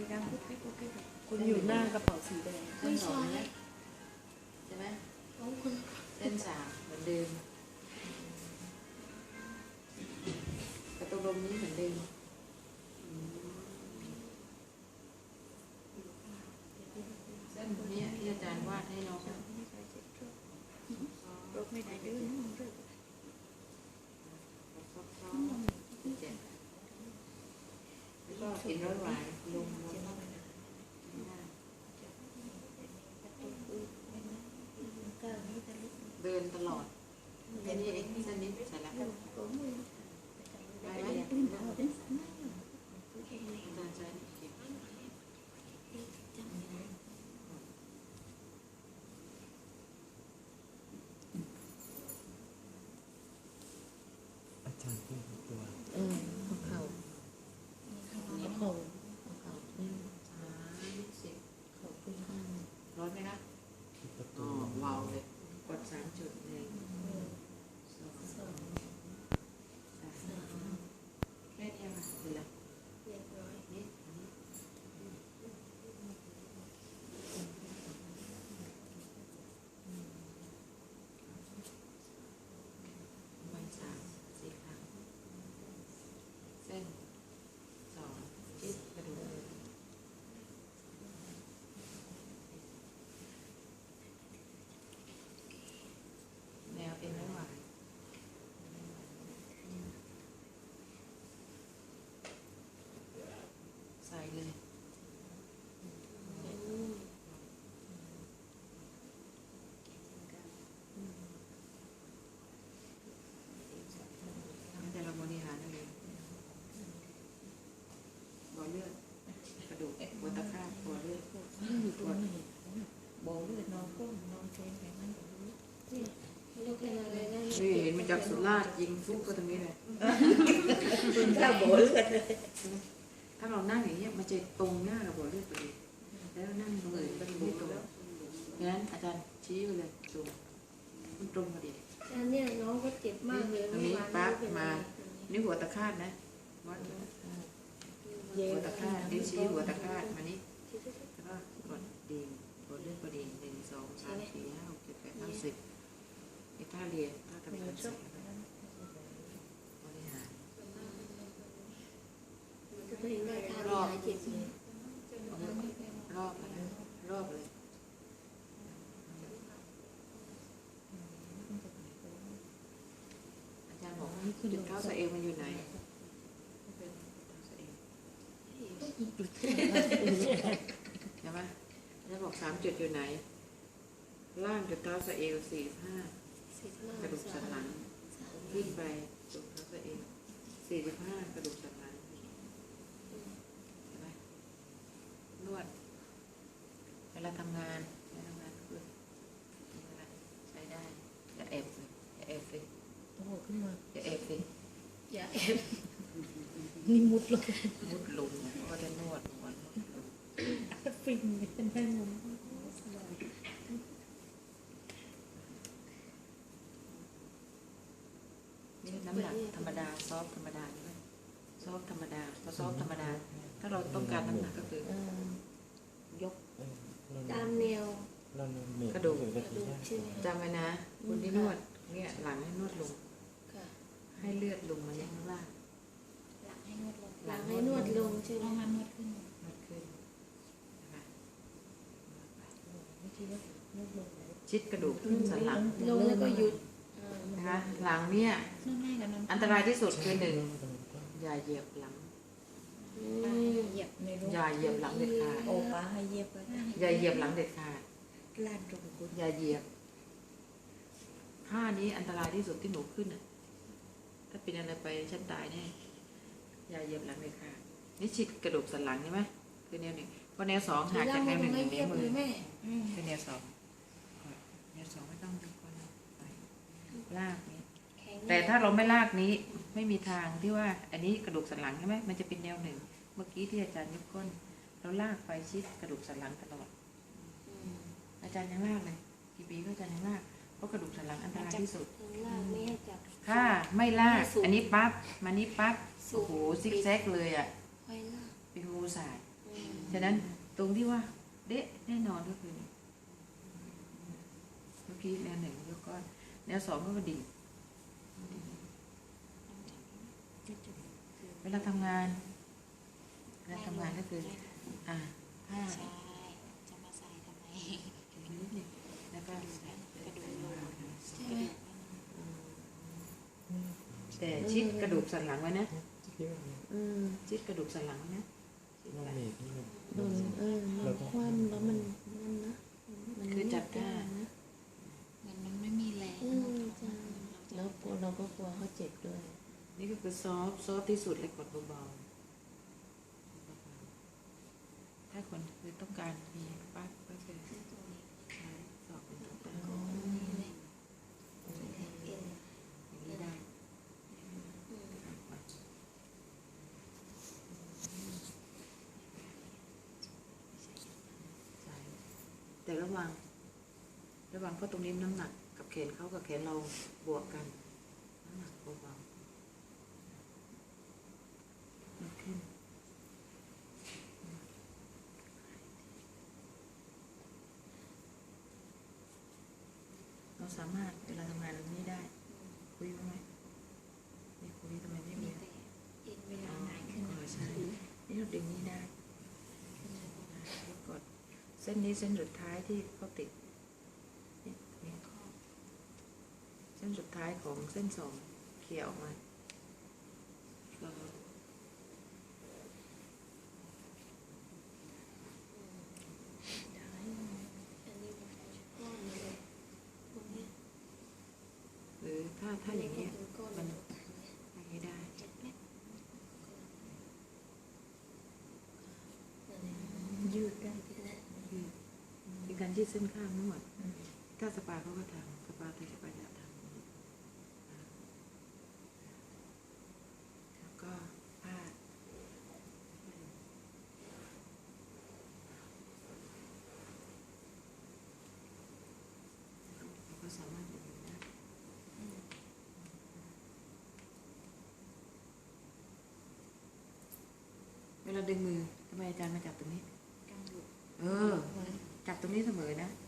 ยดังปุ๊บปิ๊บปุ๊บปิ๊บคุณอยู่หน้ากระเป๋าสีแดงเส้นสองนะใช่ไหมน้องคนเส้นสามเหมือนเดิมประตูลมนี้เหมือนเดิมอืมเส้นเนี้ยที่อาจารย์วาดให้น้องรถไม่ได้ดื้อเจ็ดแล้วก็กินร้อยหวานลงลง ก็นี่แต่ลูก เดิ นตลอดแค่นี้เองเส้นนี้เสร็จแล้วก็มือได้ไหม ปืนเขาเป็นสันไม่ อาจารย์ใช้เก็บ จังเลย อาจารย์พูดตัว เออหัวเข่าหัวเข่าหัวเข่านี่ สามสิบ เข่าขึ้นข้าง ร้อนไหมคะ ที่ประ อ๋ ตู อวาวเลยกดสามจุดหนึ่งสอง สอง สามแค่เดียวค่ะเสร็จแล้ว เรียบร้อย นี่อันนี้วันสามสี่ครั้งเส้นสองจิ๊บกระดูกแนวเอ็นไม่ไหวใส่ เลย แต่เราบริหารเองบ่อเลือดกระดูกหัวตะข้าบ่อเลือดนี่อยู่ตรงไหนบอกเลยนอนก้มนอนเทนไปนั่นลูกเป็นอะไรได้นี่เห็นมันจากสุราษฎร์ยิงฟุกก็ตรงนี้เลยปืนข้าบอเลือดเลย ถ้าเรานั่งอย่างเงี้ยมันจะตรงหน้ากับบ่อเลือดพอดีแล้วนั่งตรงอื่นก็จะไม่ตรงงั้นอาจารย์ชี้ไปเลยตรงมันตรงพอดีอันเนี้ยน้องก็เจ็บมากเลยนี่หัวตะคาดนะวัดหัวตะคาดนิ้วชี้หัวตะคาดมานี่แล้วก็กดดีกดเลือดพอดีหนึ่งสองสามสี่ห้าหกเจ็ดแปดเก้าสิบนี่ท่าเรียนท่าทำการเสร็จบริหาร จะไปได้ เจ็บเลยรอบเลยนะรอบเลยอาจารย์บอกว่าจุดเท้าสะเอวมันอยู่ไหนเป็นเท้าสะเอวใช่ไหมอาจารย์บอกสามจุดอยู่ไหน ล่างจุดเท้าสะเอวสี่ห้ากระดูกสันหลังขึ้นไปจุดเท้าสะเอวสี่สิบห้ากระดูกสันหลังใช่ไหม นวด เวลาทำงานเวลาทำงานคือใช้ได้อย่าแอบสิอย่าแอบสิโอ้โหขึ้นมาอย่าแอบสิอย่าแอบนี่มุดลงมุดหลุมก็จะนวดหัวนวดหลุมฟินเป็นแม่มุมนี่น้ำหนักธรรมดา ซอฟต์ธรรมดาใช่ไหมซอฟต์ธรรมดาพอซอฟต์ธรรมดา ถ้าเราต้องการน้ำหนักก็คือ เออยกเออเราตามแนว เราเหนื่อยกระดูกเหนื่อยกระดูกใช่ไหมจำไว้นะคนที่นวด เนี่ยหลังให้นวดลง ค่ะ ให้เลือดลงมายังข้างล่างหลังให้นวดลงหลังให้นวดลงใช่ไหมนวดขึ้นนะคะไม่คิดว่ามุดลงไหนชิดกระดูกสันหลังลงแล้วก็หยุดอ่านะคะหลังเนี่ยอันตรายที่สุดคือหนึ่งอย่าเหยียบหลังอืม เหยียบในรถอย่าเหยียบหลังเด็ดขาดโอป้าให้เหยียบไปอย่าเหยียบหลังเด็ดขาดลานตรงคุณอย่าเหยียบท่านี้อันตรายที่สุดที่หนูขึ้นอะ ถ้าเป็นอะไรไปฉันตายแน่อย่าเหยียบหลังเด็ดขาดนี่ชิดกระดูกสันหลังใช่ไหมคือแนวหนึ่งพอแนวสองห่างจากแนวหนึ่งไม่ถึงเรีนิ้ยวบมืเลอยแม่คือแนวสองแนวสองไม่ต้องดูก่อนนะไปลากนี้แข็งแต่ถ้าเราไม่ลากนี้ ไม่มีทางที่ว่าอันนี้กระดูกสันหลังใช่ไหมมันจะเป็นแนวหนึ่ง เมื่อกี้ที่อาจารย์ยกก้นเราลากไปชิดกระดูกสันหลังตลอดอืมอาจารย์ยังลากเลยกี่ปีก็อาจารย์ยังลากเพราะกระดูกสันหลังอันตรายที่สุดข้างล่างไม่ให้จับถ้าไม่ลากไม่สูงอันนี้ปั๊บมานี้ปั๊บสูโอ้งโหซิกแซกเลยอะค่อยลากเป็นงูสายอืมฉะนั้นตรงที่ว่า เดะแน่นอนก็คือนี่เมื่อกี้แนวหนึ่งยกก้อนแนวสองก็กระดิ่งเวลาทำงานเวลาทำงานก็คือ อ่าผ้าใช่ จะมาใส่ทำไมนิดหนึงแล้วก็ใส่กระดูกลงใช่ไหมแต่ชิดกระดูกสันหลังไว้นะที่ว่าเนี่ยอืมชิดกระดูกสันหลังไว้นะชิดน้องไปเมฆนี่มันโดนเออมันคว่ำแล้วมันนั่นนะมันคือจับท่า นะ เหมือนมันไม่มีแรง อืมใช่แล้วกลัวเราก็กลัวเขาเจ็บด้วย นี่ก็ คือซอฟซอฟที่สุดเลยกดเบาๆถ้าคนคือต้องการมีปั๊บก็จะใช้สอบเป็นตัวตั้งอย่างนี้ได้แต่ระวัง ระวังเพราะตรงนี้น้ำหนักกับแขนเขากับแขนเราบวกกันน้ำหนักเบาๆมันขึ้น เราสามารถเวลาทำงานแบบนี้ได้ คุยบ้างไหมไม่คุยทำไมไม่มีแต่เอ็นเวลาหงายขึ้นเออใช่นี่เราดึงนี้ได้แล้วกดเส้นนี้เส้นสุดท้ายที่เขาติดนี่นี่เส้นสุดท้ายของเส้นสองเคลียร์ออกมาแล้วก็ อันนี้ก้อนเลยตรงเนี้ย หรือ ถ้าอย่างเงี้ยมันไปไม่ได้ยืดได้ที่ไหนคือเป็นการยืดเส้นข้างนวดถ้าสปาเขาก็ทำสปาแต่ปาจะทำแล้วก็พาดเราก็สามารถดึงได้เวลาดึงมือทำไมอาจารย์มาจับตรงนี้กำหนดเออ จับตรงนี้เสมอนะอ